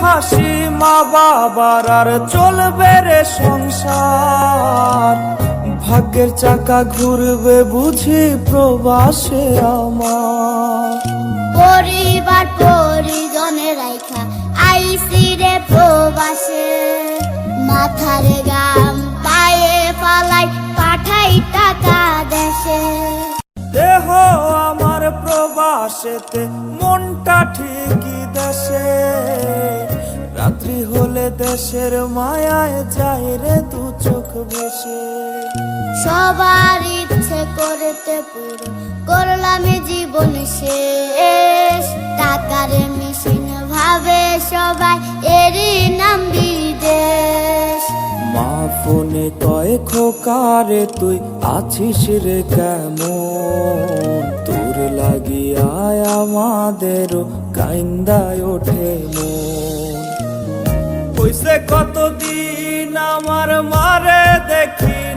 হাসি মা বাবার আর চলবে রে সংসার। ভাগ্যের চাকা ঘুরবে বুঝি প্রবাসে আমার। পরিবার পরিজনে রাইখা আইসি রে প্রবাসে। মাথার গাম পায়ে পালাই পাঠাই টাকা দেশে। দেহ আমার প্রবাসেতে মনটা ঠিকই দেশে। দেশের মায়ায় যায় রে দু চোখ ভেসে। সবার ইচ্ছে করতে পুরো করলাম জীবন শেষ। টাকার মেশিন ভাবে সবাই এরই নাম বিদেশ। মা ফোনে কয় খোকারে তুই আছিস রে কেমন? তোর লাগিয়ায় আমাদেরও কাইন্দায় ওঠে মন। কইছে কতদিন আমার মারে দেখি।